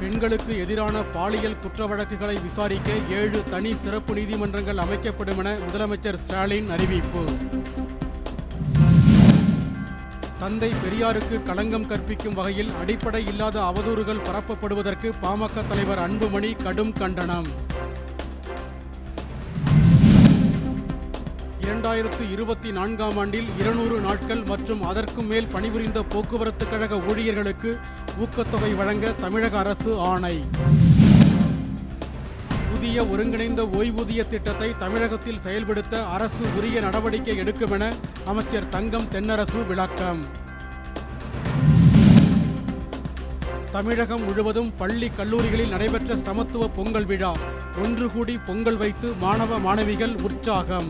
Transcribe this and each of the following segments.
பெண்களுக்கு எதிரான பாலியல் குற்ற வழக்குகளை விசாரிக்க ஏழு தனி சிறப்பு நீதிமன்றங்கள் அமைக்கப்படும் என முதலமைச்சர் ஸ்டாலின் அறிவிப்பு. தந்தை பெரியாருக்கு களங்கம் கற்பிக்கும் வகையில் அடிப்படை இல்லாத அவதூறுகள் பரப்பப்படுவதற்கு பாமக தலைவர் அன்புமணி கடும் கண்டனம். இரண்டாயிரத்து இருபத்தி நான்காம் ஆண்டில் இருநூறு நாட்கள் மற்றும் அதற்கும் மேல் பணிபுரிந்த போக்குவரத்து கழக ஊழியர்களுக்கு ஊக்கத்தொகை வழங்க தமிழக அரசு ஆணை. புதிய ஒருங்கிணைந்த ஓய்வூதிய திட்டத்தை தமிழகத்தில் செயல்படுத்த அரசு உரிய நடவடிக்கை எடுக்கும் என அமைச்சர் தங்கம் தென்னரசு விளக்கம். தமிழகம் முழுவதும் பள்ளி கல்லூரிகளில் நடைபெற்ற சமத்துவ பொங்கல் விழா ஒன்று கூடி பொங்கல் வைத்து மாணவ மாணவிகள் உற்சாகம்.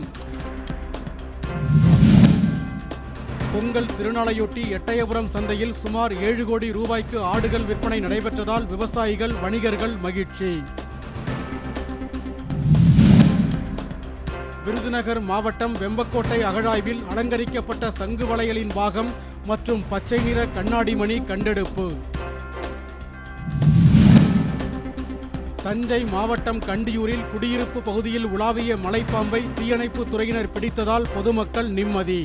பொங்கல் திருநாளையொட்டி எட்டயபுரம் சந்தையில் சுமார் ஏழு கோடி ரூபாய்க்கு ஆடுகள் விற்பனை நடைபெற்றதால் விவசாயிகள் வணிகர்கள் மகிழ்ச்சி. விருதுநகர் மாவட்டம் வெம்பக்கோட்டை அகழாய்வில் அலங்கரிக்கப்பட்ட சங்கு வளையலின் பாகம் மற்றும் பச்சை நிற கண்ணாடி மணி கண்டெடுப்பு. தஞ்சை மாவட்டம் கண்டியூரில் குடியிருப்பு பகுதியில் உலாவிய மலைப்பாம்பை தீயணைப்பு துறையினர் பிடித்ததால் பொதுமக்கள் நிம்மதி.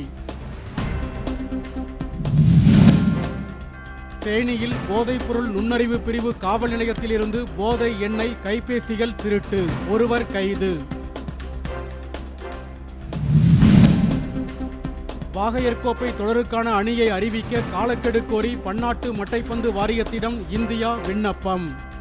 தேனியில் போதைப்பொருள் நுண்ணறிவு பிரிவு காவல் நிலையத்திலிருந்து போதை எண்ணெய் கைபேசிகள் திருட்டு. ஒருவர் கைது. வாகையர்கோப்பை தொடருக்கான அணியை அறிவிக்க காலக்கெடு கோரி பன்னாட்டு மட்டைப்பந்து வாரியத்திடம் இந்தியா விண்ணப்பம்.